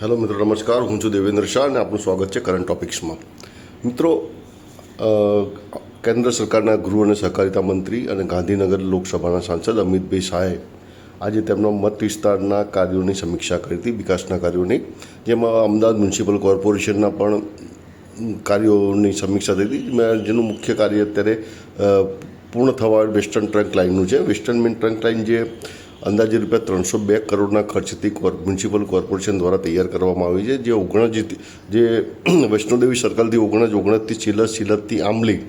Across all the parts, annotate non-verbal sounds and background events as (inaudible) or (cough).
Hello મિત્રો, નમસ્કાર. હું છું દેવેન્દ્ર શાહ અને આપનું સ્વાગત છે કરંટ ટોપિક્સમાં મિત્રો કેન્દ્ર સરકારના ગૃહ અને સહકારિતા મંત્રી અને ગાંધીનગર લોકસભાના સાંસદ અમિતભાઈ શાહે આજે તેમના મત વિસ્તારના કાર્યોની સમીક્ષા કરી હતી, વિકાસના કાર્યોની, જેમાં અમદાવાદ મ્યુનિસિપલ કોર્પોરેશનના પણ કાર્યોની સમીક્ષા થઈ હતી જેનું મુખ્ય કાર્ય અત્યારે પૂર્ણ થવા વેસ્ટર્ન ટ્રંક લાઇનનું છે. વેસ્ટર્ન મેન ટ્રંક લાઇન જે અંદાજે રૂપિયા ત્રણસો બે કરોડના ખર્ચથી મ્યુનિસિપલ કોર્પોરેશન દ્વારા તૈયાર કરવામાં આવી છે. જે ઓગણજ જે (clears throat) વૈષ્ણોદેવી સર્કલથી ઓગણજ ઓગણજથી સિલર સિલતથી આંબલી,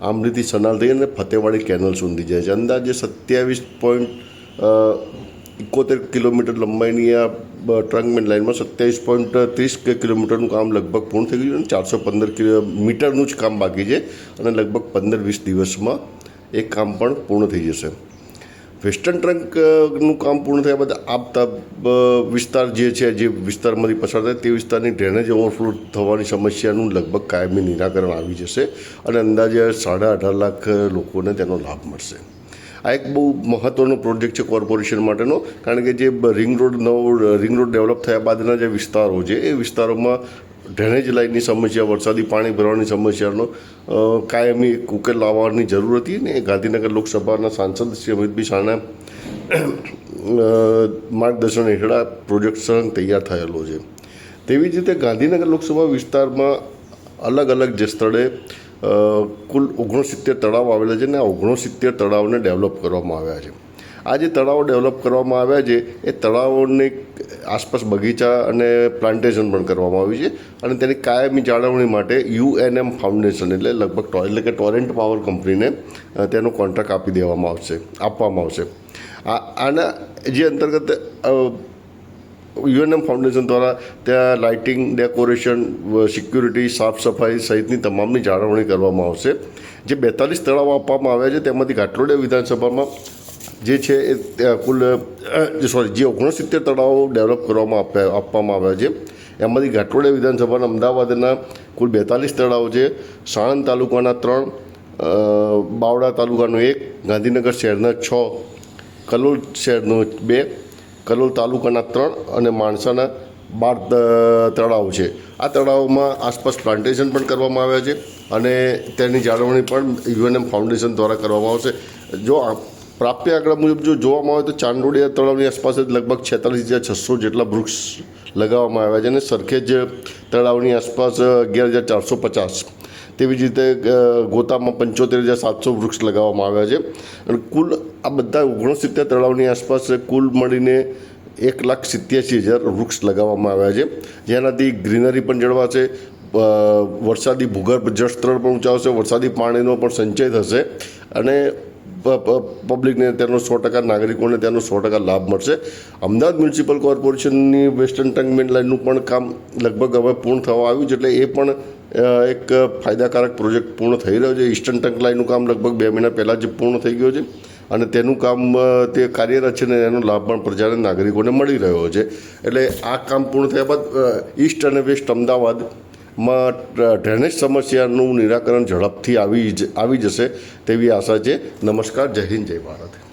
આંબલીથી સનાલ થઈ અને ફતેવાડી કેનલ સુધી જાય છે. અંદાજે સત્યાવીસ પોઈન્ટ એકોતેર કિલોમીટર લંબાઈની આ ટ્રંકમેન્ટ ટ્રંક મેન લાઇનમાં સત્યાવીસ પોઈન્ટ ત્રીસ કિલોમીટરનું કામ લગભગ પૂર્ણ થઈ ગયું છે અને ચારસો પંદર કિલોમીટરનું જ કામ બાકી છે અને લગભગ પંદર, વીસ દિવસમાં એ કામ પણ પૂર્ણ થઈ જશે. વેસ્ટર્ન ટ્રંકનું કામ પૂર્ણ થયા બાદ આપતા વિસ્તાર જે છે, જે વિસ્તારમાંથી પસાર થાય તે વિસ્તારની ડ્રેનેજ ઓવરફ્લો થવાની સમસ્યાનું લગભગ કાયમી નિરાકરણ આવી જશે અને અંદાજે સાડા અઢાર લાખ લોકોને તેનો લાભ મળશે. આ એક બહુ મહત્ત્વનો પ્રોજેક્ટ છે કોર્પોરેશન માટેનો, કારણ કે જે રિંગ રોડ નવો રિંગ રોડ ડેવલપ થયા બાદના જે વિસ્તારો છે, એ વિસ્તારોમાં ડ્રેનેજ લાઇનની સમસ્યા, વરસાદી પાણી ભરવાની સમસ્યાનો કાયમી એક ઉકેલ લાવવાની જરૂર હતી ને ગાંધીનગર લોકસભાના સાંસદ શ્રી અમિતભાઈ શાહના માર્ગદર્શન હેઠળ આ પ્રોજેક્ટ સળંગ તૈયાર થયેલો છે. તેવી જ રીતે ગાંધીનગર લોકસભા વિસ્તારમાં અલગ અલગ જે સ્થળે કુલ ઓગણસિત્તેર તળાવ આવેલા છે ને આ ઓગણસિત્તેર તળાવને ડેવલપ કરવામાં આવ્યા છે. આ જે તળાવો ડેવલપ કરવામાં આવ્યા છે, એ તળાવોની આસપાસ બગીચા અને પ્લાન્ટેશન પણ કરવામાં આવ્યું છે અને તેની કાયમી જાળવણી માટે યુએનએમ ફાઉન્ડેશન એટલે લગભગ ટો- એટલે કે ટોરેન્ટ પાવર કંપનીને તેનો કોન્ટ્રાક્ટ આપી દેવામાં આવશે, આપવામાં આવશે. આ, આના જે અંતર્ગત યુએનએમ ફાઉન્ડેશન દ્વારા ત્યાં લાઇટિંગ ડેકોરેશન સિક્યુરિટી સાફ સફાઈ સહિતની તમામની જાળવણી કરવામાં આવશે. જે બેતાલીસ તળાવો આપવામાં આવ્યા છે, તેમાંથી ઘાટલોડિયા વિધાનસભામાં જે છે એ કુલ સોરી જે ઓગણસિત્તેર તળાવો ડેવલપ કરવામાં આપ્યા આપવામાં આવ્યા છે. એમાંથી ઘાટલોડિયા વિધાનસભાના અમદાવાદના કુલ બેતાલીસ તળાવો છે. સાણંદ તાલુકાના ત્રણ બાવડા તાલુકાનો એક, ગાંધીનગર શહેરના છ, કલોલ શહેરનો બે, કલોલ તાલુકાના ત્રણ અને માણસાના બાર તળાવ છે. આ તળાવમાં આસપાસ પ્લાન્ટેશન પણ કરવામાં આવ્યા છે અને તેની જાળવણી પણ યુએનએમ ફાઉન્ડેશન દ્વારા કરવામાં આવશે. જો પ્રાપ્ય આંકડા મુજબ જો જોવામાં આવે તો ચાંદોડિયા તળાવની આસપાસ જ લગભગ છેતાલીસ હજાર છસો જેટલા વૃક્ષ લગાવવામાં આવ્યા છે અને સરખેજ તળાવની આસપાસ અગિયાર હજાર ચારસો પચાસ. તેવી જ રીતે ગોતામાં પંચોતેર હજાર સાતસો વૃક્ષ લગાવવામાં આવ્યા છે. અને કુલ આ બધા ઓગણસિત્તેર તળાવની આસપાસ કુલ મળીને એક લાખ સિત્યાસી હજાર વૃક્ષ લગાવવામાં આવ્યા છે. જેનાથી ગ્રીનરી પણ જળવાશે વરસાદી ભૂગર્ભ જળસ્તર પણ ઊંચાવશે, વરસાદી પાણીનો પણ સંચય થશે અને પબ્લિકને તેનો સો ટકા, નાગરિકોને તેનો સો ટકા લાભ મળશે. અમદાવાદ મ્યુનિસિપલ કોર્પોરેશનની વેસ્ટર્ન ટંગ મેન લાઇનનું પણ કામ લગભગ હવે પૂર્ણ થવા આવ્યું છે, એટલે એ પણ એક ફાયદાકારક પ્રોજેક્ટ પૂર્ણ થઈ રહ્યો છે. ઈસ્ટર્ન ટંક લાઇનનું કામ લગભગ બે મહિના પહેલાં જ પૂર્ણ થઈ ગયું છે અને તેનું કામ તે કાર્યરત છે ને એનો લાભ પણ પ્રજાને, નાગરિકોને મળી રહ્યો છે. એટલે આ કામ પૂર્ણ થયા બાદ ઈસ્ટ અને વેસ્ટ અમદાવાદમાં ડ્રેનેજ સમસ્યાનું નિરાકરણ ઝડપથી આવી જ, આવી જશે તેવી આશા છે. નમસ્કાર, જય હિન્દ, જય ભારત.